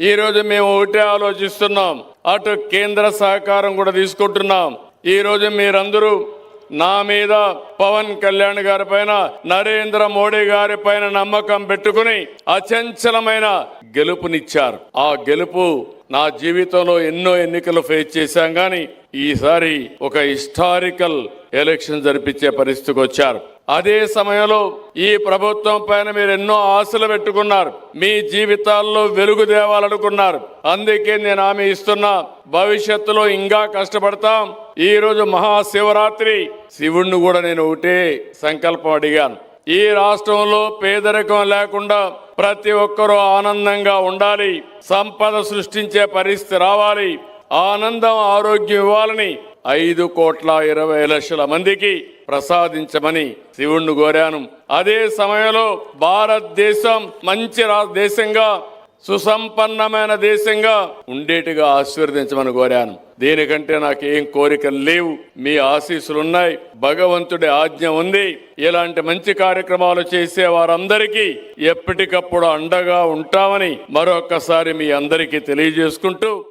ఈరోజు మేము ఒకటే ఆలోచిస్తున్నాం. అటు కేంద్ర సహకారం కూడా తీసుకుంటున్నాం. ఈరోజు మీరందరూ నా మీద పవన్ కళ్యాణ్ గారి పైన నరేంద్ర మోడీ గారి పైన నమ్మకం పెట్టుకుని అచంచలమైన గెలుపునిచ్చారు. ఆ గెలుపు నా జీవితంలో ఎన్నో ఎన్నికలు ఫేస్ చేశాం కానీ ఈసారి ఒక హిస్టారికల్ ఎలక్షన్ జరిపించే పరిస్థితికి వచ్చారు. అదే సమయంలో ఈ ప్రభుత్వం పైన మీరు ఎన్నో ఆశలు పెట్టుకున్నారు. మీ జీవితాల్లో వెలుగు తేవాలనుకున్నారు. అందుకే నేను ఆమె ఇస్తున్నా భవిష్యత్తులో ఇంకా కష్టపడతాం. ఈ రోజు మహాశివరాత్రి. శివుణ్ణి కూడా నేను ఒకటే సంకల్పం అడిగాను. ఈ రాష్ట్రంలో పేదరికం లేకుండా ప్రతి ఒక్కరూ ఆనందంగా ఉండాలి. సంపద సృష్టించే పరిస్థితి రావాలి. ఆనందం ఆరోగ్యం ఇవ్వాలని ఐదు కోట్ల ఇరవై లక్షల మందికి ప్రసాదించమని శివుణ్ణి కోరాను. అదే సమయంలో భారతదేశం మంచి రా- దేశంగా సుసంపన్నమైన దేశంగా ఉండేటిగా ఆశీర్వదించమని కోరాను. దీనికంటే నాకు ఏం కోరికలు లేవు. మీ ఆశీస్సులున్నాయి. భగవంతుడి ఆజ్ఞ ఉంది. ఇలాంటి మంచి కార్యక్రమాలు చేసే వారందరికీ ఎప్పటికప్పుడు అండగా ఉంటామని మరొక్కసారి మీ అందరికీ తెలియజేసుకుంటూ